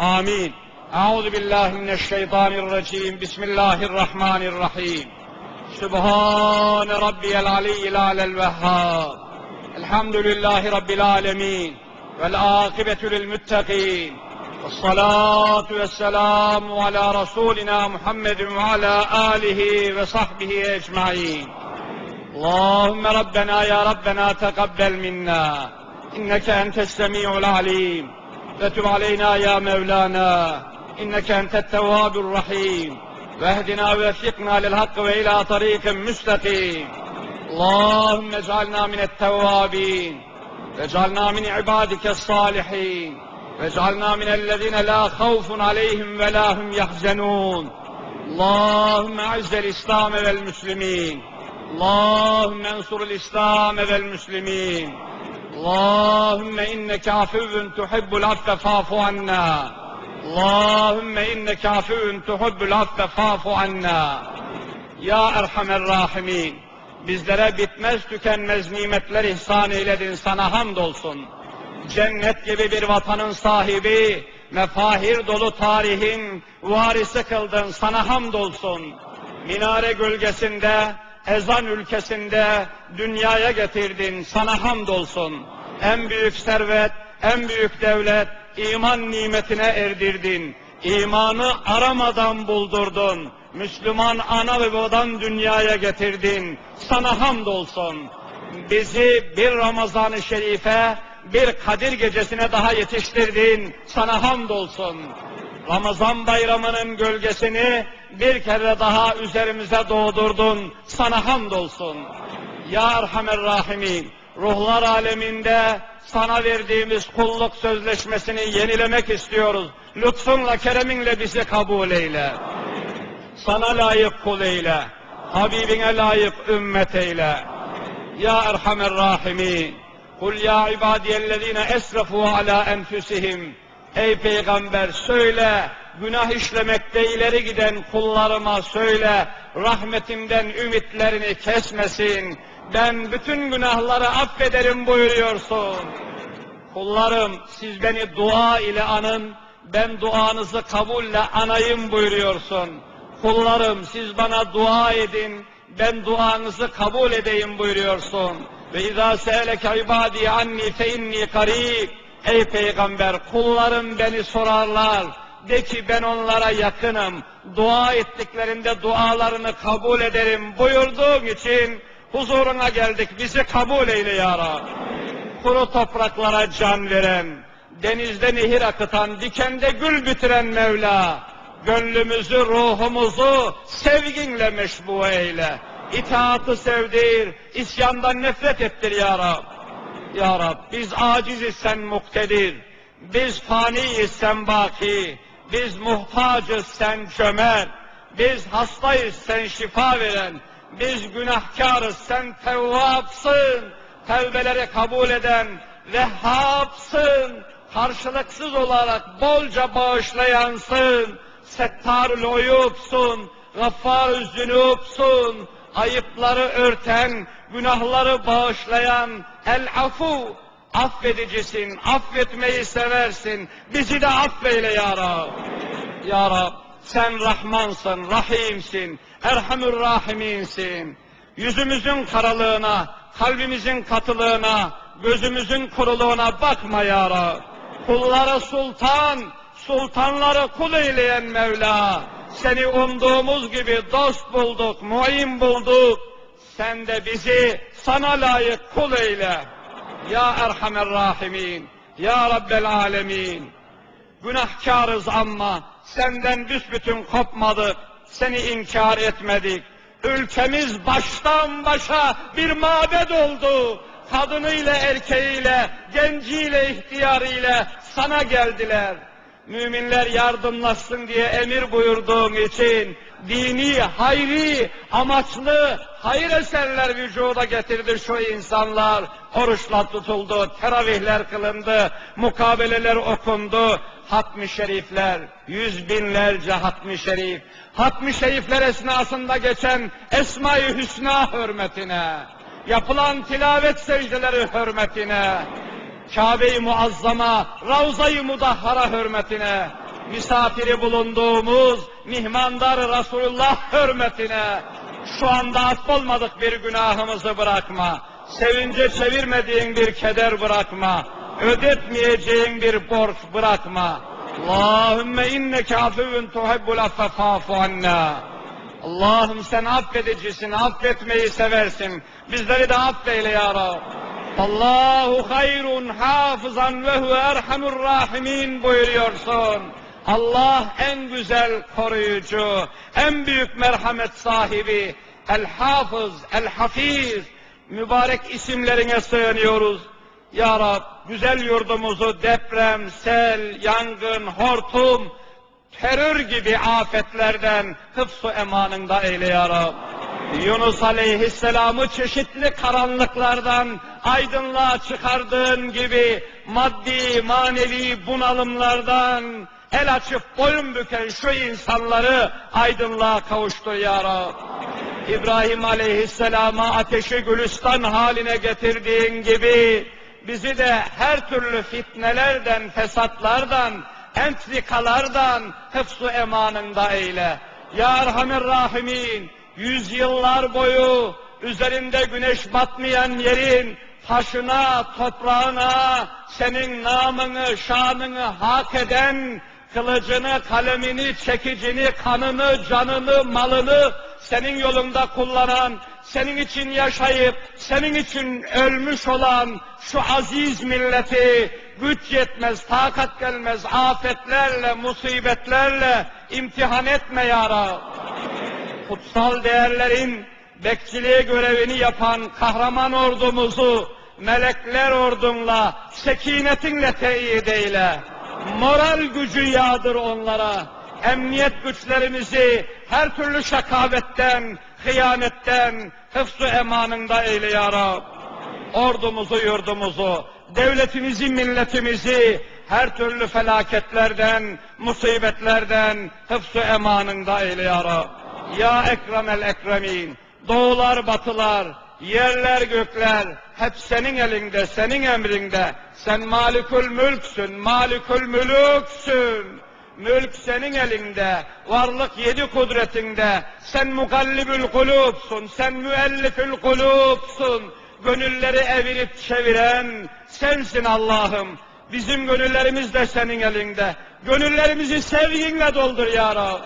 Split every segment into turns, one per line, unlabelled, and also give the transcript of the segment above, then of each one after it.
آمين. أعوذ بالله من الشيطان الرجيم. بسم الله الرحمن الرحيم. سبحان ربي العلي الأعلى الوهاب. الحمد لله رب العالمين. والعاقبة للمتقين. والصلاة والسلام على رسولنا محمد وعلى آله وصحبه أجمعين. اللهم ربنا يا ربنا تقبل منا. إنك أنت السميع العليم. وتب علينا يا مولانا إنك أنت التواب الرحيم. واهدنا ووفقنا للحق وإلى طريق مستقيم. اللهم اجعلنا من التوابين واجعلنا من عبادك الصالحين واجعلنا من الذين لا خوف عليهم ولا هم يحزنون. اللهم أعز الإسلام والمسلمين. اللهم انصر الإسلام والمسلمين. اللهم إنك عفو تحب العفو فاعف عنا اللهم إنك عفو تحب العفو فاعف عنا Ya Erhamer Rahimin, bizlere bitmez tükenmez nimetler ihsan eyledin, sana hamdolsun. Cennet gibi bir vatanın sahibi, mefahir dolu tarihin varisi kıldın, sana hamdolsun. Minare gölgesinde, ezan ülkesinde dünyaya getirdin, sana hamdolsun. En büyük servet, en büyük devlet, iman nimetine erdirdin. İmanı aramadan buldurdun. Müslüman ana ve babadan dünyaya getirdin. Sana hamdolsun. Bizi bir Ramazan-ı Şerife, bir Kadir gecesine daha yetiştirdin. Sana hamdolsun. Ramazan bayramının gölgesini bir kere daha üzerimize doğdurdun. Sana hamdolsun. Ya Erhamer Rahimin, ruhlar aleminde sana verdiğimiz kulluk sözleşmesini yenilemek istiyoruz. Lütfunla, kereminle bizi kabul eyle. Sana layık kul eyle. Habibine layık ümmet eyle. Ya Erhamer Rahimin, Kul ya ibadiyellezine esrafu ala enfusihim. Ey peygamber söyle, günah işlemekte ileri giden kullarıma söyle, rahmetimden ümitlerini kesmesin. Ben bütün günahları affederim buyuruyorsun. Kullarım siz beni dua ile anın, ben duanızı kabulle anayım buyuruyorsun. Kullarım siz bana dua edin, ben duanızı kabul edeyim buyuruyorsun. Ve izâ se'eleke ibâdî anni fe inni. Ey peygamber kullarım beni sorarlar. De ki ben onlara yakınım. Dua ettiklerinde dualarını kabul ederim buyurduğun için huzuruna geldik. Bizi kabul eyle ya Rab. Kuru topraklara can veren, denizde nehir akıtan, dikende gül bitiren Mevla, gönlümüzü, ruhumuzu sevginle meşbu eyle. İtaatı sevdir, isyandan nefret ettir ya Rab. Ya Rab, biz aciziz sen muktedir, biz faniyiz sen baki, biz muhtacız sen cömert, biz hastayız sen şifa veren, biz günahkarız sen tevvapsın, tevbeleri kabul eden Vehhabsın, karşılıksız olarak bolca bağışlayansın, settarül uyupsun, gaffar zünupsun, ayıpları örten, günahları bağışlayan el afu, affedicisin, affetmeyi seversin, bizi de affeyle ya Rab. Ya Rab, sen Rahmansın, Rahimsin, Erhamür Rahiminsin. Yüzümüzün karalığına, kalbimizin katılığına, gözümüzün kuruluğuna bakma ya Rab. Kulları sultan, sultanları kul eyleyen Mevla. Seni umduğumuz gibi dost bulduk, muin bulduk. Sen de bizi sana layık kul eyle. Ya Erhamer Rahimin, Ya Rabbel Alemin. Günahkarız ama senden büsbütün kopmadık, seni inkar etmedik. Ülkemiz baştan başa bir mabed oldu. Kadınıyla, erkeğiyle, genciyle, ihtiyarıyla sana geldiler. Müminler yardımlaşsın diye emir buyurduğun için dini, hayri, amaçlı hayır eserler vücuda getirdi şu insanlar. Oruçlar tutuldu, teravihler kılındı, mukabeleler okundu, hatmi şerifler, yüz binlerce hatmi şerif, hatmi şerifler esnasında geçen Esma-i Hüsna hürmetine, yapılan tilavet secdeleri hürmetine, Kabe-i Muazzama, Ravza-i Mudahhara hürmetine, misafiri bulunduğumuz mihmandar Resulullah hürmetine şu anda affolmadık bir günahımızı bırakma. Sevince çevirmediğin bir keder bırakma. Ödetmeyeceğin bir borç bırakma. Allahümme inneke afuvun tuhibbul affe fa'fu anna. Allah'ım sen affedicisin, affetmeyi seversin. Bizleri de affeyle ya Rab. Allahu hayrun hafızan ve huve erhamur rahimin buyuruyorsun. Allah en güzel koruyucu, en büyük merhamet sahibi, el hafız, el hafiz, mübarek isimlerine sığınıyoruz. Ya Rab, güzel yurdumuzu deprem, sel, yangın, hortum, terör gibi afetlerden hıfzu emanında eyle ya Rab. Yunus aleyhisselamı çeşitli karanlıklardan aydınlığa çıkardığın gibi maddi, manevi bunalımlardan el açıp boyun büken şu insanları aydınlığa kavuştur ya Rab. İbrahim aleyhisselama ateşi gülistan haline getirdiğin gibi bizi de her türlü fitnelerden, fesatlardan, entrikalardan hıfzu emanında eyle. Ya Erhamer Rahimin, yüzyıllar boyu üzerinde güneş batmayan yerin taşına, toprağına senin namını, şanını hak eden, kılıcını, kalemini, çekicini, kanını, canını, malını senin yolunda kullanan, senin için yaşayıp, senin için ölmüş olan şu aziz milleti güç yetmez, takat gelmez afetlerle, musibetlerle imtihan etme ya Rab. Kutsal değerlerin bekçiliği görevini yapan kahraman ordumuzu melekler ordunla, sekinetinle teyit eyle. Moral gücü yağdır onlara. Emniyet güçlerimizi her türlü şakavetten, hıyanetten, hıfzu emanında eyle ya Rab. Ordumuzu, yurdumuzu, devletimizi, milletimizi her türlü felaketlerden, musibetlerden hıfzu emanında eyle ya Rab. Ya Ekremel Ekremin, doğular batılar, yerler gökler hep senin elinde, senin emrinde. Sen malikul mülksün, malikul mülüksün. Mülk senin elinde, varlık yedi kudretinde. Sen mukallibül kulubsun, sen müellifül kulubsun. Gönülleri evirip çeviren sensin Allah'ım. Bizim gönüllerimiz de senin elinde. Gönüllerimizi sevginle doldur ya Rab.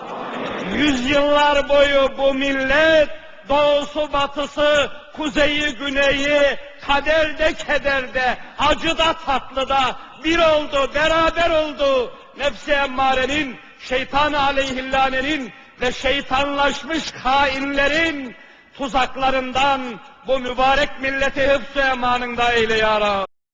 Yüzyıllar boyu bu millet doğusu batısı, kuzeyi güneyi, kaderde kederde, acıda tatlıda bir oldu, beraber oldu. Nefsi emmarenin, şeytan aleyhillanenin ve şeytanlaşmış hainlerin tuzaklarından bu mübarek milleti hıfzı emanında eyle ya Rab.